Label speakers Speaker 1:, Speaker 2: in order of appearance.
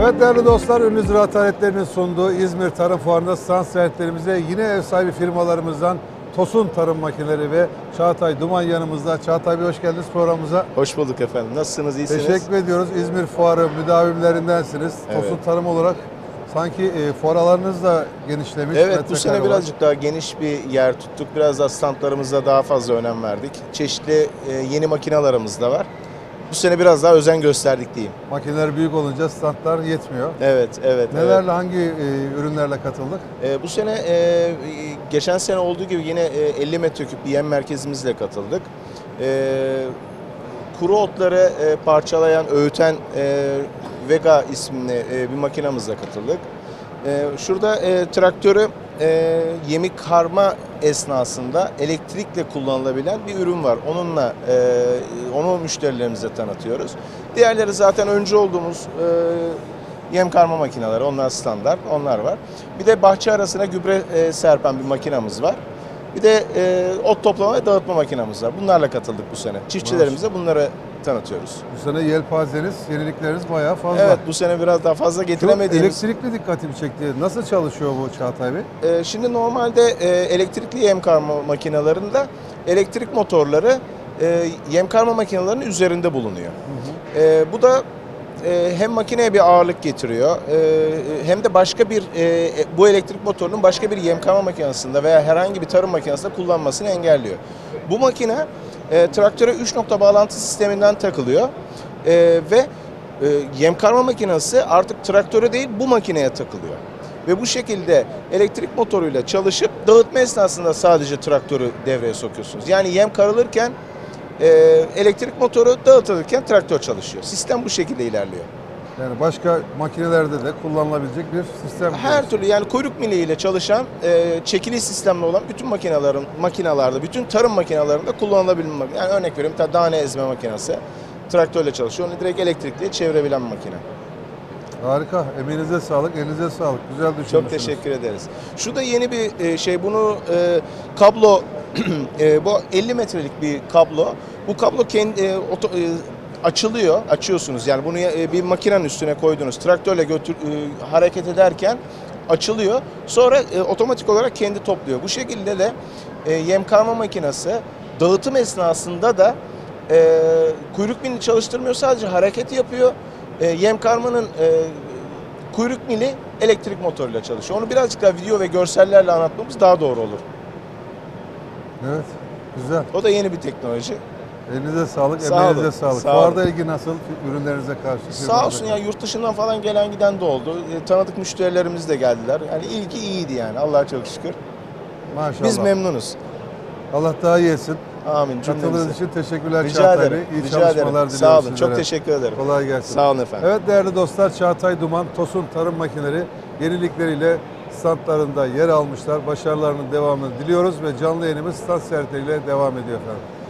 Speaker 1: Evet değerli dostlar, ünlü ziraat aletlerinin sunduğu İzmir Tarım Fuarı'nda stand sahiplerimize yine ev sahibi firmalarımızdan Tosun Tarım Makineleri ve Çağatay Duman yanımızda. Çağatay Bey hoş geldiniz programımıza.
Speaker 2: Hoş bulduk efendim. Nasılsınız? İyisiniz?
Speaker 1: Teşekkür ediyoruz. İzmir Fuarı müdavimlerindensiniz.
Speaker 2: Evet.
Speaker 1: Tosun Tarım olarak sanki e, fuaralarınız da genişlemiş.
Speaker 2: Evet bu sene
Speaker 1: olarak.
Speaker 2: birazcık daha geniş bir yer tuttuk. Biraz da standlarımıza daha fazla önem verdik. Çeşitli e, yeni makinalarımız da var. Bu sene biraz daha özen gösterdik diyeyim.
Speaker 1: Makineler büyük olunca standlar yetmiyor.
Speaker 2: Evet, evet.
Speaker 1: Nelerle, hangi e, ürünlerle katıldık?
Speaker 2: evet. E, bu sene e, geçen sene olduğu gibi yine e, 50 metreküp bir yem merkezimizle katıldık. E, kuru otları e, parçalayan, öğüten e, Vega isimli e, bir makinamızla katıldık. E, şurada e, traktörü e, yemi karma esnasında elektrikle kullanılabilen bir ürün var. Onunla e, onu müşterilerimize tanıtıyoruz. Diğerleri zaten önce olduğumuz e, yem karma makineleri. Onlar standart. Onlar var. Bir de bahçe arasına gübre e, serpen bir makinamız var. Bir de e, ot toplama ve dağıtma makinamız var. Bunlarla katıldık bu sene. Çiftçilerimize bunları tanıtıyoruz.
Speaker 1: Bu sene yelpazeniz, yenilikleriniz bayağı fazla.
Speaker 2: Evet bu sene biraz daha fazla
Speaker 1: Çok
Speaker 2: getiremediğimiz.
Speaker 1: elektrikli dikkatimi çekti. Nasıl çalışıyor bu Çağatay Bey?
Speaker 2: Ee, şimdi normalde e, elektrikli yem karma makinelerinde elektrik motorları e, yem karma makinelerinin üzerinde bulunuyor. E, bu da e, hem makineye bir ağırlık getiriyor e, hem de başka bir e, bu elektrik motorunun başka bir yem karma makinesinde veya herhangi bir tarım makinesinde kullanmasını engelliyor. Bu makine traktöre 3 nokta bağlantı sisteminden takılıyor ve e, yem karma makinesi artık traktöre değil bu makineye takılıyor. Ve bu şekilde elektrik motoruyla çalışıp dağıtma esnasında sadece traktörü devreye sokuyorsunuz. Yani yem karılırken e, elektrik motoru dağıtılırken traktör çalışıyor. Sistem bu şekilde ilerliyor.
Speaker 1: Yani başka makinelerde de kullanılabilecek bir sistem.
Speaker 2: Her türlü yani kuyruk miliyle çalışan e, çekili sistemli olan bütün makinelerin makinalarda, bütün tarım makinelerinde kullanılabilen mak- Yani örnek vereyim bir tane dane ezme makinesi traktörle çalışıyor. Onu direkt elektrikli çevirebilen makine.
Speaker 1: Harika. Emeğinize sağlık, elinize sağlık. Güzel düşünmüşsünüz.
Speaker 2: Çok teşekkür ederiz. Şu da yeni bir e, şey. Bunu e, kablo e, bu 50 metrelik bir kablo. Bu kablo kendi e, oto- e, açılıyor. Açıyorsunuz. Yani bunu e, bir makinenin üstüne koydunuz. Traktörle götür e, hareket ederken açılıyor. Sonra e, otomatik olarak kendi topluyor. Bu şekilde de e, yem karma makinesi dağıtım esnasında da e, kuyruk milini çalıştırmıyor. Sadece hareket yapıyor. E, yem karmanın e, kuyruk mili elektrik motoruyla çalışıyor. Onu birazcık daha video ve görsellerle anlatmamız daha doğru olur.
Speaker 1: Evet. Güzel.
Speaker 2: O da yeni bir teknoloji.
Speaker 1: Elinize sağlık,
Speaker 2: Sağ
Speaker 1: emeğinize
Speaker 2: olun,
Speaker 1: sağlık.
Speaker 2: sağ
Speaker 1: Fuarda ilgi nasıl? Ürünlerinize karşı.
Speaker 2: Sağ olsun ya yurt dışından falan gelen giden de oldu. E, tanıdık müşterilerimiz de geldiler. Yani ilgi iyiydi yani Allah'a çok şükür.
Speaker 1: Maşallah.
Speaker 2: Biz memnunuz.
Speaker 1: Allah daha iyi etsin.
Speaker 2: Amin
Speaker 1: Katıldığınız için teşekkürler
Speaker 2: Rica
Speaker 1: Çağatay
Speaker 2: ederim.
Speaker 1: Bey. İyi
Speaker 2: Rica
Speaker 1: çalışmalar
Speaker 2: ederim.
Speaker 1: diliyorum
Speaker 2: Sağ olun.
Speaker 1: sizlere.
Speaker 2: Çok teşekkür ederim.
Speaker 1: Kolay gelsin.
Speaker 2: Sağ olun efendim.
Speaker 1: Evet değerli dostlar Çağatay Duman, Tosun Tarım Makineleri yenilikleriyle standlarında yer almışlar. Başarılarının devamını diliyoruz ve canlı yayınımız stand ziyaretleriyle devam ediyor efendim.